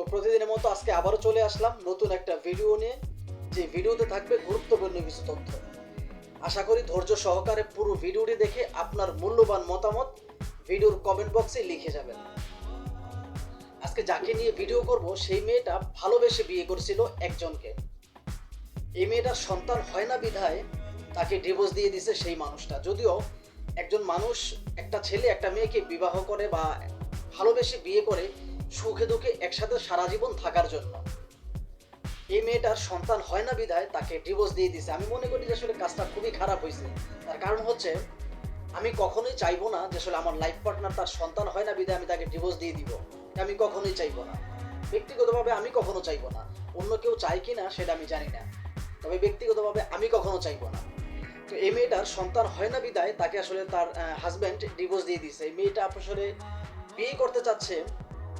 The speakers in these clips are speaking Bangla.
তো প্রতিদিনের মতো আজকে আবারও চলে আসলাম নতুন একটা ভিডিও নিয়ে, যে ভিডিওতে থাকবে গুরুত্বপূর্ণ কিছু তথ্য। আশা করি ধৈর্য সহকারে পুরো ভিডিওটি দেখে আপনার মূল্যবান মতামত ভিডিওর কমেন্ট বক্সে লিখে যাবেন। আজকে যাকে নিয়ে ভিডিও করব, সেই মেয়েটা ভালোবেসে বিয়ে করেছিল একজনকে। এই মেয়েটার সন্তান হয় না বিধায় তাকে ডিভোর্স দিয়ে দিছে সেই মানুষটা। যদিও একজন মানুষ, একটা ছেলে, একটা মেয়েকে বিবাহ করে বা ভালোবেসে বিয়ে করে সুখে দুঃখে একসাথে সারা জীবন থাকার জন্য। এই মেয়েটার সন্তান হয় না বিধায় তাকে ডিভোর্স দিয়ে দিছে। আমি মনে করি যে আসলে কাজটা খুবই খারাপ হয়েছে। তার কারণ হচ্ছে, আমি কখনোই চাইব না যে আসলে আমার লাইফ পার্টনার তার সন্তান হয় না বিধায় আমি তাকে ডিভোর্স দিয়ে দিব। আমি কখনোই চাইব না। ব্যক্তিগতভাবে আমি কখনো চাইব না। অন্য কেউ চায় কি না, সেটা আমি জানি না। তবে ব্যক্তিগতভাবে আমি কখনো চাইব না। তো এই মেয়েটার সন্তান হয় না বিদায়, তাকে আসলে তার হাজব্যান্ড ডিভোর্স দিয়ে দিয়েছে এই মেয়েটা আসলে বিয়ে করতে চাচ্ছে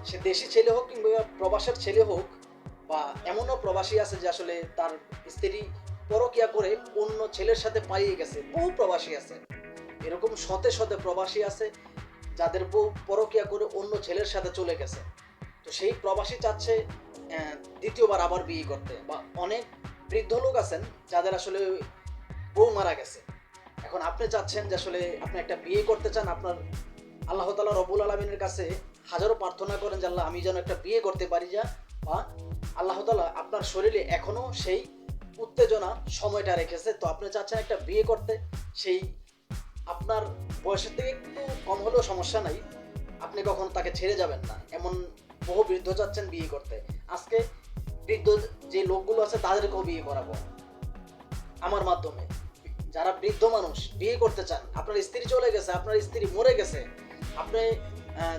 সে দেশি ছেলে হোক কিংবা প্রবাসের ছেলে হোক বা এমনও প্রবাসী আছে যে আসলে তার স্ত্রী পরকিয়া করে অন্য ছেলের সাথে পালিয়ে গেছে। বহু প্রবাসী আছে। এরকম শতে শতে প্রবাসী আছে যাদের বউ পরকিয়া করে অন্য ছেলের সাথে চলে গেছে। তো সেই প্রবাসী চাচ্ছে দ্বিতীয়বার আবার বিয়ে করতে বা অনেক বৃদ্ধ লোক আছেন যাদের আসলে বউ মারা গেছে। এখন আপনি চাচ্ছেন যে আসলে আপনি একটা বিয়ে করতে চান, আপনার আল্লাহ তালা রবুল আলমিনের কাছে হাজারো প্রার্থনা করেন যে আল্লাহ আমি যেন একটা বিয়ে করতে পারি যা, বা আল্লাহ তালা আপনার শরীরে এখনও সেই উত্তেজনা সময়টা রেখেছে। তো আপনি চাচ্ছেন একটা বিয়ে করতে, সেই আপনার বয়সের থেকে একটু কম হলেও সমস্যা নাই। আপনি কখনো তাকে ছেড়ে যাবেন না। এমন বহু বৃদ্ধ চাচ্ছেন বিয়ে করতে। আজকে বৃদ্ধ যে লোকগুলো আছে, তাদেরকেও বিয়ে করাবো। আমার মাধ্যমে। যারা বৃদ্ধ মানুষ, বিয়ে করতে চান, আপনার স্ত্রী চলে গেছে, আপনার স্ত্রী মরে গেছে, আপনি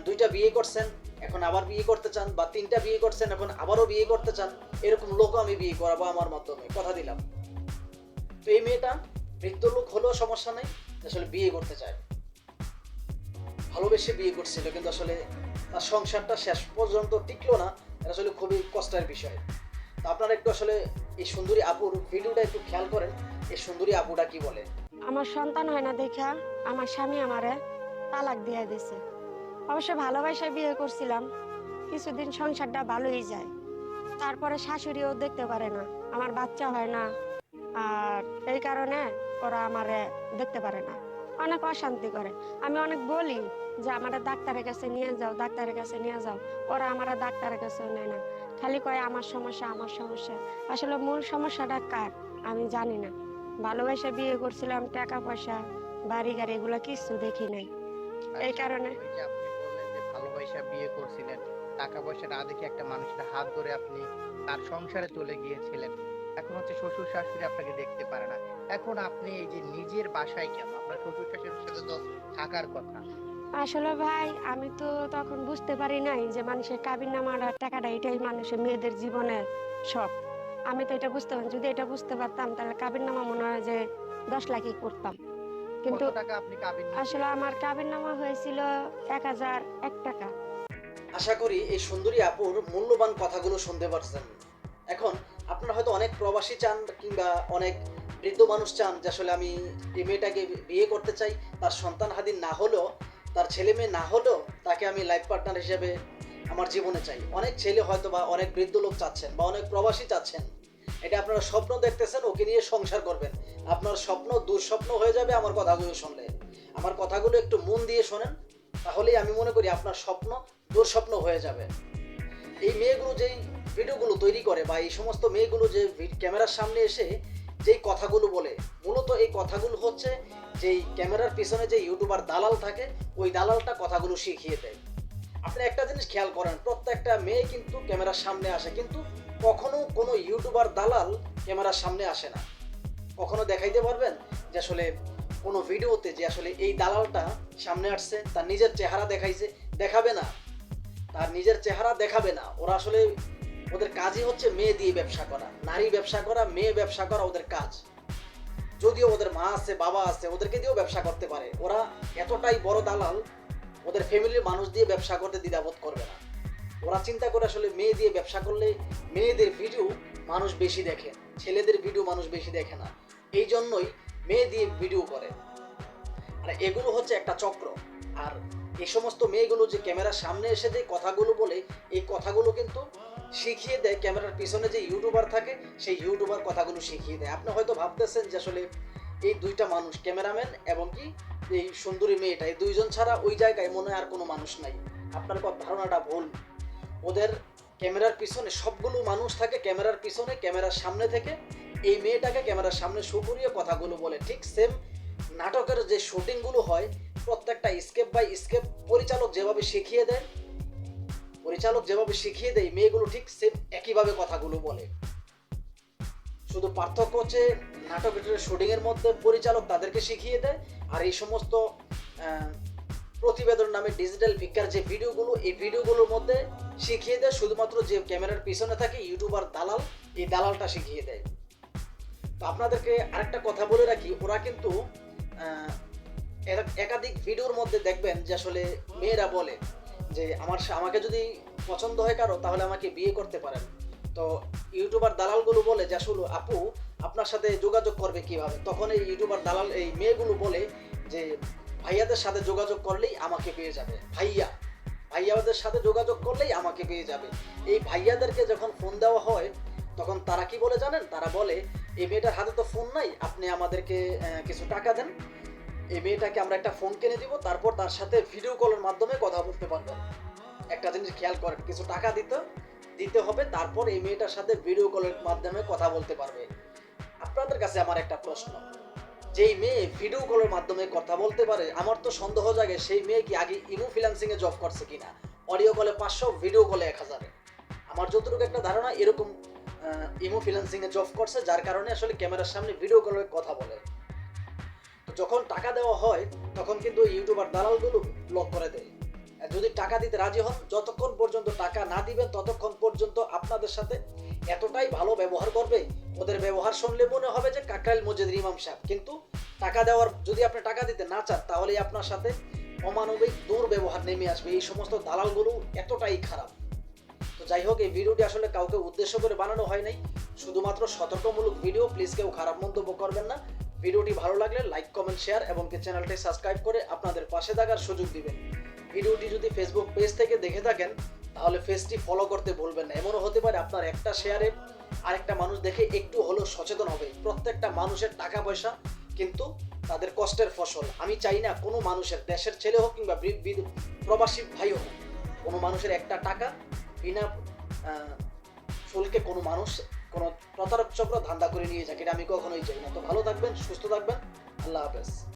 দুইটা বিয়ে করছেন, এখন আবার বিয়ে করতে চান বা তিনটা বিয়ে করছেন, এখন আবারও বিয়ে করতে চান, এরকম লোকও আমি বিয়ে করাবো আমার মাধ্যমে কথা দিলাম। তো এই মেয়েটা বৃদ্ধ লোক হলেও সমস্যা নেই, আসলে বিয়ে করতে চায়। ভালোবেসে বিয়ে করছিল, কিন্তু আসলে তার সংসারটা শেষ পর্যন্ত টিকলো না, এটা আসলে খুবই কষ্টের বিষয়। তো আপনারা একটু আসলে এই সুন্দরী আপুর ভিডিওটা একটু খেয়াল করেন, এই সুন্দরী আপুটা কি বলে? আমার সন্তান হয় না দেখা, আমার স্বামী আমারে তালাক দিয়ে দিছে। অবশ্য ভালোবাসা বিয়ে করছিলাম। কিছুদিন সংসারটা ভালোই যায়। তারপরে শাশুড়িও দেখতে পারে না, আমার বাচ্চা হয় না। আর এই কারণে ওরা আমারে দেখতে পারে না। অনেক অশান্তি করে। আমি অনেক বলি যে, আমার ডাক্তারের কাছে নিয়ে যাও, ডাক্তারের কাছে নিয়ে যাও। ওরা আমার ডাক্তারের কাছে নেয় না। খালি কয়, আমার সমস্যা আমার সমস্যা। আসলে মূল সমস্যাটা কার? আমি জানি না। ভালোবাসা বিয়ে করছিলাম, টাকা পয়সা বাড়ি গাড়ি এগুলো কিছু দেখি নাই। এই কারণে ভালোবাসা বিয়ে করছিলেন। টাকা পয়সা না দেখে একটা মানুষের হাত ধরে আপনি তার সংসারে চলে গিয়েছিলেন। এখন হচ্ছে শ্বশুর শাশুড়ি আপনাকে দেখতে পারে না। এখন আপনি এই যে নিজের বাসায় কেন? আপনার শ্বশুর শাশুড়ির সাথে তো থাকার কথা। আসলে ভাই, আমি তো তখন বুঝতে পারি নাই যে মানুষের কাবিন নামার টাকাটা এটাই মানুষের মেয়েদের জীবনের সব আমি তো এটা বুঝতে পারি যদি এটা বুঝতে পারতাম, তাহলে কাবিন নামা মনে হয় যে দশ লাখই করতাম। কিন্তু কত টাকা আপনি কাবিন আসলে আমার কাবিন নামা হয়েছিল এক হাজার এক টাকা। আশা করি এই সুন্দরী আপুর মূল্যবান কথাগুলো শুনতে পারছেন। এখন আপনারা হয়তো অনেক প্রবাসী চান কিংবা অনেক বৃদ্ধ মানুষ চান যে আসলে আমি এই মেয়েটাকে বিয়ে করতে চাই তার সন্তান হাদিন না হলেও তার ছেলে মেয়ে না হলেও তাকে আমি লাইফ পার্টনার হিসেবে আমার জীবনে চাই। অনেক ছেলে হয়তো বা অনেক বৃদ্ধ লোক চাচ্ছেন বা অনেক প্রবাসী চাচ্ছেন এটা আপনারা স্বপ্ন দেখতেছেন, ওকে নিয়ে সংসার করবেন। আপনার স্বপ্ন দুঃস্বপ্ন হয়ে যাবে আমার কথাগুলো শুনলে। আমার কথাগুলো একটু মন দিয়ে শোনেন, তাহলেই আমি মনে করি আপনার স্বপ্ন দুঃস্বপ্ন হয়ে যাবে। এই মেয়েগুলো যেই ভিডিওগুলো তৈরি করে বা এই সমস্ত মেয়েগুলো যে ক্যামেরার সামনে এসে যেই কথাগুলো বলে, মূলত এই কথাগুলো হচ্ছে যেই ক্যামেরার পিছনে যে ইউটিউবার দালাল থাকে, ওই দালালটা কথাগুলো শিখিয়ে দেয়। আপনি একটা জিনিস খেয়াল করেন, প্রত্যেকটা মেয়ে কিন্তু ক্যামেরার সামনে আসে, কিন্তু কখনো কোনো ইউটিউবার দালাল ক্যামেরার সামনে আসে না। কখনো দেখাইতে পারবেন যে আসলে কোনো ভিডিওতে যে আসলে এই দালালটা সামনে আসছে, তার নিজের চেহারা দেখাইছে, দেখাবে না। তার নিজের চেহারা দেখাবে না। ওরা আসলে ওদের কাজই হচ্ছে মেয়ে দিয়ে ব্যবসা করা, নারী ব্যবসা করা, মেয়ে ব্যবসা করা ওদের কাজ। যদিও ওদের মা আছে, বাবা আছে, ওদেরকে দিয়েও ব্যবসা করতে পারে। ওরা এতটাই বড় দালাল, ওদের ফ্যামিলির মানুষ দিয়ে ব্যবসা করতে দ্বিধাবোধ করবে না। ওরা চিন্তা করে আসলে মেয়ে দিয়ে ব্যবসা করলে মেয়েদের ভিডিও মানুষ বেশি দেখে, ছেলেদের ভিডিও মানুষ বেশি দেখে না। এই জন্যই মেয়ে দিয়ে ভিডিও করে। আর এগুলো হচ্ছে একটা চক্র। আর এই সমস্ত মেয়েগুলো যে ক্যামেরার সামনে এসে যে কথাগুলো বলে, এই কথাগুলো কিন্তু শিখিয়ে দেয় ক্যামেরার পিছনে যে ইউটিউবার থাকে, সেই ইউটিউবার কথাগুলো শিখিয়ে দেয়। আপনি হয়তো ভাবতেছেন যে আসলে এই দুইটা মানুষ, ক্যামেরাম্যান এবং কি, এই সুন্দরী মেয়েটা, এই দুইজন ছাড়া ওই জায়গায় মনে হয় আর কোনো মানুষ নাই। আপনার ধারণাটা ভুল। ওদের ক্যামেরার পিছনে সবগুলো মানুষ থাকে ক্যামেরার পিছনে, ক্যামেরার সামনে থেকে। এই মেয়েটাকে ক্যামেরার সামনে শো করিয়ে কথাগুলো বলে। ঠিক সেম নাটকের যে শুটিংগুলো হয়, প্রত্যেকটা স্কেপ বাই স্কেপ পরিচালক যেভাবে শিখিয়ে দেয়, পরিচালক যেভাবে শিখিয়ে দেয়, মেয়েগুলো ঠিক সেম একইভাবে কথাগুলো বলে। শুধু পার্থক্য হচ্ছে নাটকের শুটিং এর মধ্যে পরিচালক তাদেরকে শিখিয়ে দেয়, আর এই সমস্ত প্রতিবেদন নামে ডিজিটাল পিকার যে ভিডিওগুলো, এই ভিডিওগুলোর মধ্যে শিখিয়ে দেয় শুধুমাত্র যে ক্যামেরার পিছনে থাকে ইউটিউবার দালাল, এই দালালটা শিখিয়ে দেয়। তো আপনাদেরকে আরেকটা কথা বলে রাখি, ওরা কিন্তু একাধিক ভিডিওর মধ্যে দেখবেন যে আসলে মেয়েরা বলে যে, আমার আমাকে যদি পছন্দ হয় কারও, তাহলে আমাকে বিয়ে করতে পারেন। তো ইউটিউবার দালালগুলো বলে যে, আসলে আপু, আপনার সাথে যোগাযোগ করবে কীভাবে? তখন এই ইউটিউবার দালাল, এই মেয়েগুলো বলে যে ভাইয়াদের সাথে যোগাযোগ করলেই আমাকে পেয়ে যাবে। ভাইয়া, ভাইয়াদের সাথে যোগাযোগ করলেই আমাকে পেয়ে যাবে। এই ভাইয়াদেরকে যখন ফোন দেওয়া হয়, তখন তারা কি বলে জানেন? তারা বলে, এই মেয়েটার হাতে তো ফোন নাই, আপনি আমাদেরকে কিছু টাকা দেন। এই মেয়েটাকে আমরা একটা ফোন কিনে দিব, তারপর তার সাথে ভিডিও কলের মাধ্যমে কথা বলতে পারবেন। একটা জিনিস খেয়াল করেন, কিছু টাকা দিতে দিতে হবে, তারপর এই মেয়েটার সাথে ভিডিও কলের মাধ্যমে কথা বলতে পারবে। আপনাদের কাছে আমার একটা প্রশ্ন। যেই মেয়ে ভিডিও কলের মাধ্যমে কথা বলতে পারে, আমার তো সন্দেহ জাগে সেই মেয়ে কি আগে ইমো ফ্রিল্যান্সিং এ জব করছে কিনা? অডিও কলে পাঁচশো ভিডিও কলে এক হাজারে। আমার যতটুকু একটা ধারণা, এরকম ইমো ফ্রিল্যান্সিং এ জব করছে, যার কারণে আসলে ক্যামেরার সামনে ভিডিও কলে কথা বলে। যখন টাকা দেওয়া হয়, তখন কিন্তু ইউটিউবার দালালগুলো ব্লক করে দেয়। যদি টাকা দিতে রাজি হন, যতক্ষণ পর্যন্ত টাকা না দিবেন ততক্ষণ পর্যন্ত আপনাদের সাথে এতটাই ভালো ব্যবহার করবে, ওদের ব্যবহার শুনলে মনে হবে যে কাকরাইল মসজিদের ইমাম সাহেব। কিন্তু টাকা দেওয়ার, যদি আপনি টাকা দিতে না চান তাহলে আপনার সাথে অমানবিক দুর্ব্যবহার নেমে আসবে। এই সমস্ত দালালগুলো এতটাই খারাপ। তো যাই হোক, এই ভিডিওটি আসলে কাউকে উদ্দেশ্য করে বানানো হয় নাই। শুধুমাত্র সতর্কমূলক ভিডিও, প্লিজ কেউ খারাপ মন্তব্য করবেন না। ভিডিওটি ভালো লাগলে লাইক, কমেন্ট, শেয়ার এবং চ্যানেলটি সাবস্ক্রাইব করে আপনাদের পাশে থাকার সুযোগ দিবেন। ভিডিওটি যদি ফেসবুক পেজ থেকে দেখে থাকেন তাহলে পেজটি ফলো করতে ভুলবেন না। এমনও হতে পারে আপনার একটা শেয়ারে আরেকটা মানুষ দেখে একটু হলেও সচেতন হবে। প্রত্যেকটা মানুষের টাকা পয়সা কিন্তু তাদের কষ্টের ফসল। আমি চাই না কোনো মানুষের, দেশের ছেলে হোক কিংবা প্রবাসী ভাই হোক, কোনো মানুষের একটা টাকা বিনা শুল্কে কোনো মানুষ, কোনো প্রতারক চক্র ধান্দা করে নিয়ে যাক। এটা আমি কখনোই চাই না। তো ভালো থাকবেন, সুস্থ থাকবেন। আল্লাহ হাফেজ।